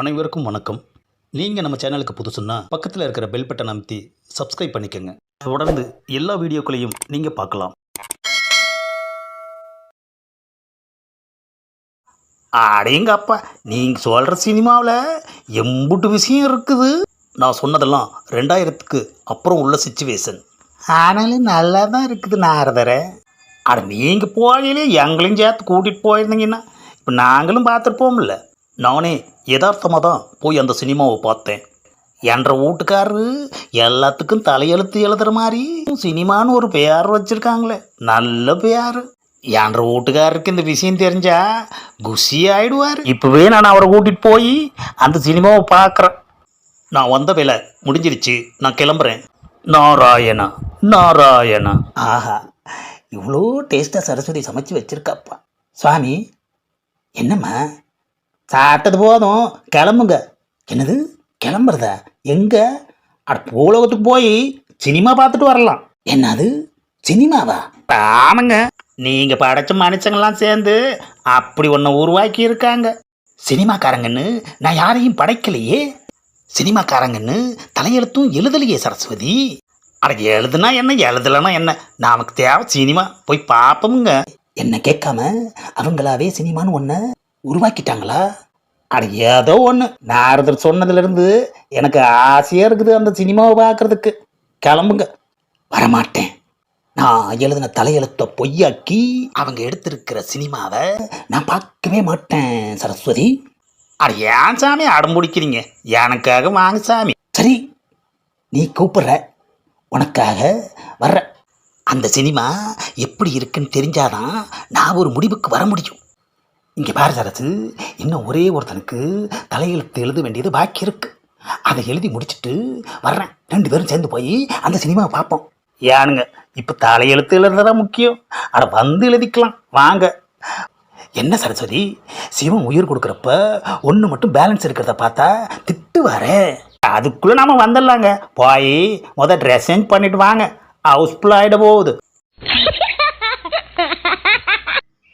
அனைவருக்கும் வணக்கம். நீங்கள் நம்ம சேனலுக்கு புதுசுன்னா பக்கத்தில் இருக்கிற பெல் பட்டன் அமைத்தி சப்ஸ்கிரைப் பண்ணிக்கோங்க. தொடர்ந்து எல்லா வீடியோக்களையும் நீங்கள் பார்க்கலாம். அடேங்கப்பா நீங்கள் சொல்கிற சினிமாவில் எம்புட்டு விஷயம் இருக்குது. நான் சொன்னதெல்லாம் ரெண்டாயிரத்துக்கு அப்புறம் உள்ள சுச்சுவேஷன் ஆனாலும் நல்லா தான் இருக்குது நாரதரை. அட நீங்கள் போகையிலே எங்களையும் சேர்த்து கூட்டிகிட்டு போயிருந்தீங்கன்னா இப்போ நாங்களும் பார்த்துருப்போம்ல. நானே யதார்த்தமாக தான் போய் அந்த சினிமாவை பார்த்தேன். என்ற வீட்டுக்காரரு எல்லாத்துக்கும் தலையெழுத்து எழுதுகிற மாதிரி சினிமான்னு ஒரு பேர் வச்சுருக்காங்களே நல்ல பேர் என்ற வீட்டுக்காரருக்கு இந்த விஷயம் தெரிஞ்சா குஷி ஆகிடுவார் இப்போவே நான் அவரை கூட்டிகிட்டு போய் அந்த சினிமாவை பார்க்குறேன். நான் வந்த வேலை முடிஞ்சிருச்சு நான் கிளம்புறேன். நாராயணா நாராயணா. ஆஹா இவ்வளோ டேஸ்ட்டாக சரஸ்வதி சமைச்சு வச்சுருக்காப்பா. சுவாமி என்னம்மா? சாப்பிட்டது போதும். கிளம்புங்க. என்னது? கிளம்புறதா? எங்கே? அட பூலோகத்துக்கு போய் சினிமா பார்த்துட்டு வரலாம். என்னது? சினிமாவா? ஆமாங்க. நீங்கள் படைச்ச மனுஷங்கள்லாம் சேர்ந்து அப்படி ஒன்று உருவாக்கி இருக்காங்க சினிமாக்காரங்கன்னு நான் யாரையும் படைக்கலையே. சினிமாக்காரங்கன்னு தலையெழுத்தும் எழுதலையே சரஸ்வதி. அட எழுதுனா என்ன? எழுதலைன்னா என்ன? நமக்கு தேவை சினிமா. போய் பார்ப்போமுங்க. என்ன கேட்காம? அவங்களாவே சினிமான்னு ஒன்று உருவாக்கிட்டாங்களா? அட ஏதோ ஒன்று நாரதர் சொன்னதுலேருந்து எனக்கு ஆசையாக இருக்குது அந்த சினிமாவை பார்க்கறதுக்கு. கிளம்புங்க. வரமாட்டேன். நான் எழுதின தலையெழுத்தை பொய்யாக்கி அவங்க எடுத்திருக்கிற சினிமாவை நான் பார்க்கவே மாட்டேன் சரஸ்வதி. அட ஏன் சாமி அடம்புடிக்கிறீங்க எனக்காக வாங்க சாமி. சரி நீ கூப்பிடுற. உனக்காக வர்ற அந்த சினிமா எப்படி இருக்குன்னு தெரிஞ்சாதான் நான் ஒரு முடிவுக்கு வர முடியும். இங்கே பாரு சரசு இன்னும் ஒரே ஒருத்தனுக்கு தலையெழுத்து எழுத வேண்டியது பாக்கி இருக்கு. அதை எழுதி முடிச்சிட்டு வர்றேன். ரெண்டு பேரும் சேர்ந்து போய் அந்த சினிமாவை பார்ப்போம். ஏனுங்க இப்போ தலையெழுத்து எழுதுறதான் முக்கியம்? அட வந்து எழுதிக்கலாம். வாங்க. என்ன சரஸ்வதி சிவன் உயிர் கொடுக்குறப்ப ஒன்று மட்டும் பேலன்ஸ் இருக்கிறத பார்த்தா திட்டு அதுக்குள்ளே நாம வந்துடலாங்க. போய் முத ட்ரெஸ் சேஞ்ச் பண்ணிட்டு வாங்க. ஹவுஸ்ஃபுல் ஆகிட போகுது.